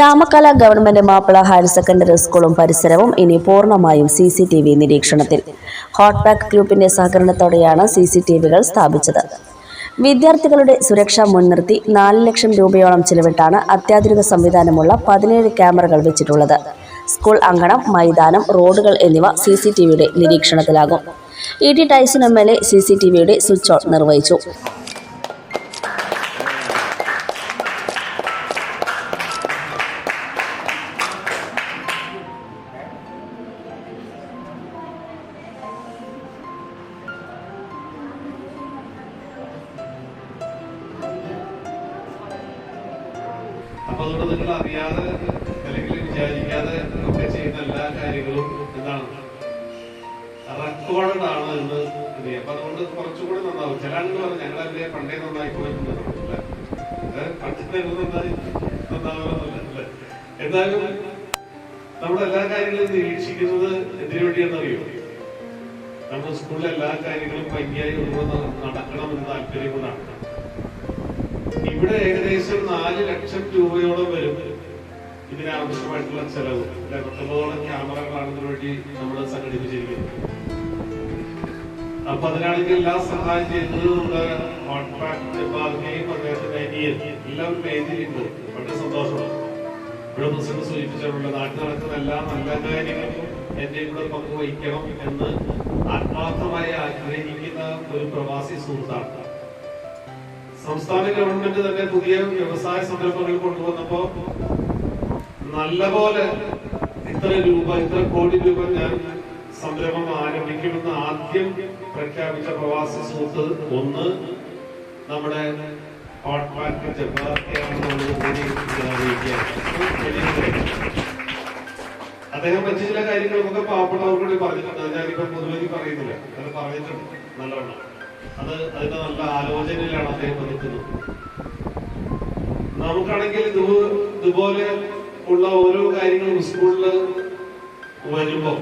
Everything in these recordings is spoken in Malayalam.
Chamakkala government Mappila higher secondary സ്കൂളും പരിസരവും ഇനി പൂർണമായും സി സി ടി വി നിരീക്ഷണത്തിൽ. ഹോട്ട് പാക്ക് ഗ്രൂപ്പിന്റെ സഹകരണത്തോടെയാണ് സി സി ടി വികൾ സ്ഥാപിച്ചത്. വിദ്യാർത്ഥികളുടെ സുരക്ഷ മുൻനിർത്തി നാല് ലക്ഷം രൂപയോളം ചിലവിട്ടാണ് അത്യാധുനിക സംവിധാനമുള്ള പതിനേഴ് ക്യാമറകൾ വെച്ചിട്ടുള്ളത്. സ്കൂൾ അങ്കണം മൈതാനം റോഡുകൾ എന്നിവ സി സി ടി വിയുടെ നിരീക്ഷണത്തിലാകും. E T L A C C T വിയുടെ സ്വിച്ച് ഓൺ നിർവഹിച്ചു. അപ്പൊ അതുകൊണ്ട് നിങ്ങൾ അറിയാതെ അല്ലെങ്കിൽ വിചാരിക്കാതെ ഒക്കെ ചെയ്യുന്ന എല്ലാ കാര്യങ്ങളും എന്താണ് റെക്കോർഡഡ് ആണ് എന്ന് അപ്പൊ അതുകൊണ്ട് കുറച്ചുകൂടി നന്നാവും. ചില ആളുകൾ പറഞ്ഞു ഞങ്ങൾ പണ്ടേ നന്നായി പോയിട്ടുണ്ട് പണ്ടത്തെ നന്നായി നന്നാവുന്നില്ല? എന്നാലും നമ്മുടെ എല്ലാ കാര്യങ്ങളും നിരീക്ഷിക്കുന്നത് എന്തിനു വേണ്ടിയാണെന്ന് അറിയോ നമ്മുടെ സ്കൂളിലെ എല്ലാ കാര്യങ്ങളും ഭംഗിയായി നടക്കണം നടക്കണമെന്ന് താല്പര്യം കൊണ്ടാണ്. ഇവിടെ ഏകദേശം നാല് ലക്ഷം രൂപയോളം വരും ഇതിനാവശ്യമായിട്ടുള്ള ചെലവ്. അല്ലെ പത്തൊമ്പതോളം ക്യാമറകളാണ് ഇതിനു വേണ്ടി നമ്മൾ സംഘടിപ്പിച്ചിരിക്കുന്നത് അപ്പൊ അതിനാണെങ്കിൽ എല്ലാ സഹായം ചെയ്തത് വേദിയിലുണ്ട് വളരെ സന്തോഷമാണ്. ഇവിടെ പ്രസിഡന്റ് സൂചിപ്പിച്ചിട്ടുള്ള നാട്ടിൽ നടക്കുന്ന എല്ലാ നല്ല കാര്യങ്ങളും എന്റെ കൂടെ പങ്കുവഹിക്കണം എന്ന് ആത്മാർത്ഥമായി ആഗ്രഹിക്കുന്ന ഒരു പ്രവാസി സുഹൃത്താണ്. സംസ്ഥാന ഗവൺമെന്റ് തന്നെ പുതിയ വ്യവസായ സംരംഭങ്ങൾ കൊണ്ടുവന്നപ്പോ നല്ലപോലെ ഇത്ര രൂപ ഇത്ര കോടി രൂപ ഞാൻ സംരംഭം ആരംഭിക്കുമെന്ന് ആദ്യം പ്രഖ്യാപിച്ച പ്രവാസി സുഹൃത്ത് ഒന്ന് നമ്മുടെ അദ്ദേഹം വെച്ച ചില കാര്യങ്ങൾ നമുക്ക് പാവപ്പെട്ടവർക്ക് വേണ്ടി പറഞ്ഞിട്ടുണ്ട്. ഞാനിപ്പോ പൊതുവെ പറയുന്നില്ല. അത് പറഞ്ഞിട്ടുണ്ട്. നല്ലവണ്ണം. അത് അതിന്റെ നല്ല ആലോചനയിലാണ് അദ്ദേഹം നിൽക്കുന്നത് നമുക്കാണെങ്കിൽ ഇത് ഇതുപോലെ ഉള്ള ഓരോ കാര്യങ്ങളും സ്കൂളിൽ വരുമ്പോ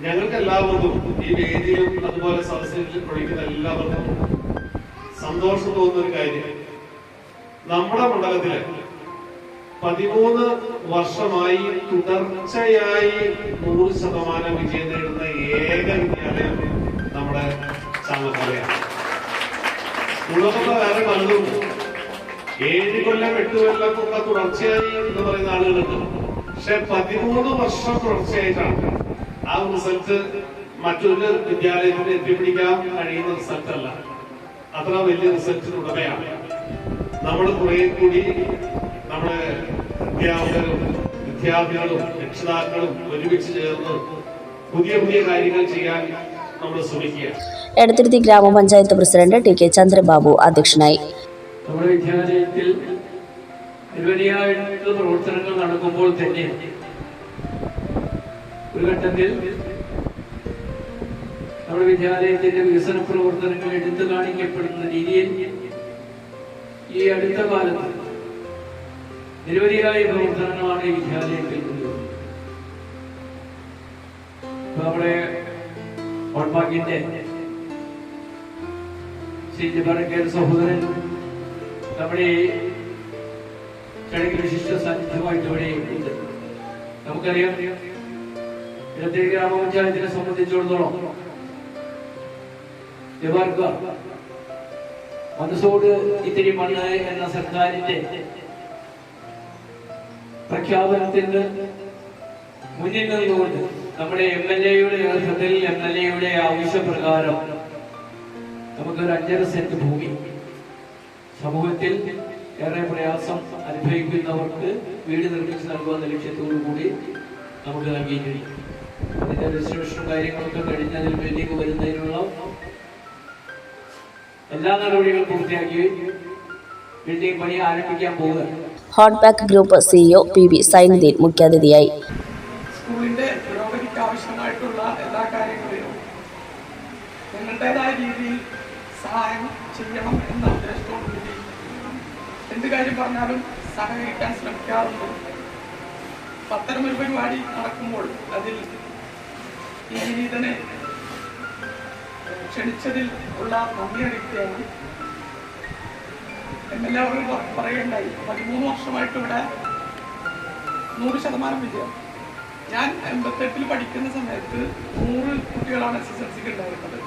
ഞങ്ങൾക്ക് എല്ലാവർക്കും ഈ വേദിയിലും അതുപോലെ സദസ്സിലും പഠിക്കുന്ന എല്ലാവർക്കും സന്തോഷം തോന്നുന്ന ഒരു കാര്യം. നമ്മുടെ മണ്ഡലത്തിൽ പതിമൂന്ന് വർഷമായി തുടർച്ചയായി നൂറ് ശതമാനം വിജയം നേടുന്ന ഏക വിദ്യാലയം നമ്മുടെ ചാമക്കാലയാണ് ഉള്ളതൊക്കെ വേറെ പലതും ഏഴ് കൊല്ലം എട്ട് കൊല്ലം ഒക്കെ തുടർച്ചയായി എന്ന് പറയുന്ന ആളുകളുണ്ട്. പക്ഷെ പതിമൂന്ന് വർഷം തുടർച്ചയായിട്ടാണ്. ആ റിസൾട്ട് മറ്റൊരു വിദ്യാലയത്തിന് എത്തിപ്പിടിക്കാൻ കഴിയുന്ന റിസൾട്ട് അല്ല അത്ര വലിയ റിസൾട്ടിന് ഉടമയാണ് നമ്മൾ കുറെ കൂടി നമ്മുടെ അധ്യാപകരും വിദ്യാർത്ഥികളും രക്ഷിതാക്കളും ഒരുമിച്ച് ചേർന്ന് പുതിയ പുതിയ കാര്യങ്ങൾ ചെയ്യാൻ എടത്തിരുത്തി ഗ്രാമപഞ്ചായത്ത് പ്രസിഡന്റ് ടി കെ ചന്ദ്രബാബു അധ്യക്ഷനായി. നമ്മുടെ വിദ്യാലയത്തിൽ നിരവധിയായിട്ടുള്ള പ്രവർത്തനങ്ങൾ നടക്കുമ്പോൾ തന്നെ ഒരു ഘട്ടത്തിൽ നമ്മുടെ വിദ്യാലയത്തിന്റെ വികസന പ്രവർത്തനങ്ങൾ എടുത്തു കാണിക്കപ്പെടുന്ന രീതിയിൽ ഈ അടുത്ത കാലത്ത് നിരവധിയായ പ്രവർത്തനങ്ങളാണ് ഈ വിദ്യാലയത്തിൽ നമ്മുടെ ഓൺപാക്കിന്റെ ശ്രീ ജബാറക്കേർ സഹോദരൻ നമ്മുടെ ഈ വിശിഷ്ട സാന്നിധ്യമായിട്ട് ഇവിടെ നമുക്കറിയാം ഇടത്തെ ഗ്രാമപഞ്ചായത്തിനെ സംബന്ധിച്ചിടത്തോളം ജബാർക്ക മനസ്സോട് ഇത്തിരി മണ്ണ് എന്ന സർക്കാരിന്റെ പ്രഖ്യാപനത്തിന് മുന്നിൽ നിന്നുകൊണ്ട് നമ്മുടെ എം എൽ എയുടെ നേതൃത്വത്തിൽ എം എൽ എയുടെ ആവശ്യപ്രകാരം നമുക്കൊരു അഞ്ചര സെന്റ് ഭൂമി സമൂഹത്തിൽ ഏറെ പ്രയാസം അനുഭവിക്കുന്നവർക്ക് വീട് നിർമ്മിച്ച് നൽകുമെന്ന ലക്ഷ്യത്തോടു കൂടി നമുക്ക് നൽകിയിരിക്കും അതിന്റെ രജിസ്ട്രേഷനും കാര്യങ്ങളൊക്കെ കഴിഞ്ഞ് അതിൽ വരുന്നതിനുള്ള എല്ലാ നടപടികളും പൂർത്തിയാക്കി ബിൽഡിംഗ് പണി ആരംഭിക്കാൻ പോവുക hot pack group CEO P V Zainuddin മുഖ്യാതിഥിയായി. കാര്യം പറഞ്ഞാലും സഹകരിക്കാൻ ശ്രമിക്കാറുണ്ട്. പത്തരമൊരു പരിപാടി നടക്കുമ്പോൾ അതിൽ ഈ വിനീതനെ ക്ഷണിച്ചതിൽ ഉള്ള നന്ദി അറിയിക്കുകയാണ്. എം എൽ എ അവർ പറയുകയുണ്ടായി പതിമൂന്ന് വർഷമായിട്ട് ഇവിടെ നൂറ് ശതമാനം വിജയം. ഞാൻ എൺപത്തെട്ടിൽ പഠിക്കുന്ന സമയത്ത് നൂറ് കുട്ടികളാണ് എസ് എസ് എൽ സിക്ക് ഉണ്ടായിരുന്നത്.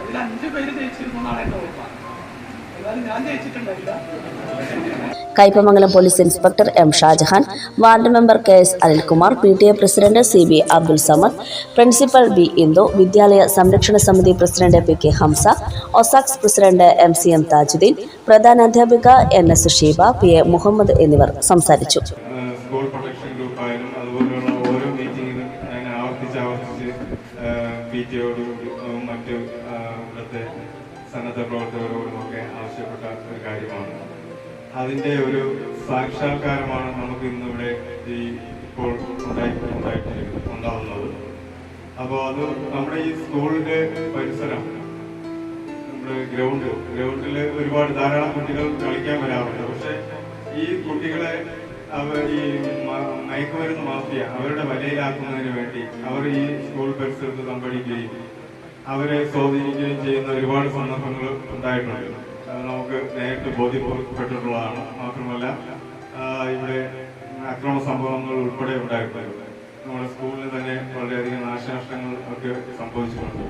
അതിൽ അഞ്ച് പേര് ജയിച്ചിരുന്നു എന്നാണ് എന്റെ ഓർമ്മ. Kaipamangalam police inspector M Shajahan ward member K S Anilkumar P T A president C B Abdul Samad principal B Indu വിദ്യാലയ സംരക്ഷണ സമിതി president P K Hamza ഒസാക്സ് president M C M Thajudheen പ്രധാനാധ്യാപിക N S Sheeba P A Muhammad എന്നിവർ സംസാരിച്ചു. സ്കൂൾ പ്രൊട്ടക്ഷൻ ഓരോ ഞാൻ ആവർത്തിച്ച് ആവർത്തിച്ച് സന്നദ്ധ പ്രവർത്തകരോടും ഒക്കെ ആവശ്യപ്പെട്ട ഒരു കാര്യമാണ്. അതിന്റെ ഒരു സാക്ഷാത്കാരമാണ് നമുക്ക് ഇന്നിവിടെ ഈ ഇപ്പോൾ ഉണ്ടായി ഉണ്ടായിട്ട് ഉണ്ടാവുന്നത്. അപ്പോൾ അത് നമ്മുടെ ഈ സ്കൂളിന്റെ പരിസരം നമ്മുടെ ഗ്രൗണ്ട് ഗ്രൗണ്ടിൽ ഒരുപാട് ധാരാളം കുട്ടികൾ കളിക്കാൻ വരാറുണ്ട്. പക്ഷെ ഈ കുട്ടികളെ അവർ ഈ മയക്കുമരുന്ന് മാഫിയ അവരുടെ വലയിലാക്കുന്നതിന് വേണ്ടി അവർ ഈ സ്കൂൾ പരിസരത്ത് തമ്പടിക്കുകയും അവരെ സ്വാധീനിക്കുകയും ചെയ്യുന്ന ഒരുപാട് സന്ദർഭങ്ങൾ ഉണ്ടായിട്ടുണ്ട്. അത് നമുക്ക് നേരിട്ട് ബോധ്യപ്പെട്ടിട്ടുള്ളതാണ്. മാത്രമല്ല ഇവിടെ അക്രമ സംഭവങ്ങൾ ഉൾപ്പെടെ ഉണ്ടായിട്ടുണ്ട്. നമ്മുടെ സ്കൂളിന് തന്നെ വളരെയധികം നാശനഷ്ടങ്ങൾ ഒക്കെ സംഭവിച്ചിട്ടുണ്ട്.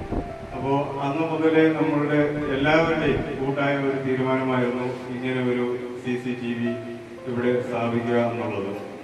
അപ്പോൾ അന്ന് മുതലേ നമ്മളുടെ എല്ലാവരുടെയും കൂട്ടായ ഒരു തീരുമാനമായിരുന്നു ഇങ്ങനെ ഒരു സി സി ടി വി ഇവിടെ സ്ഥാപിക്കുക എന്നുള്ളത്.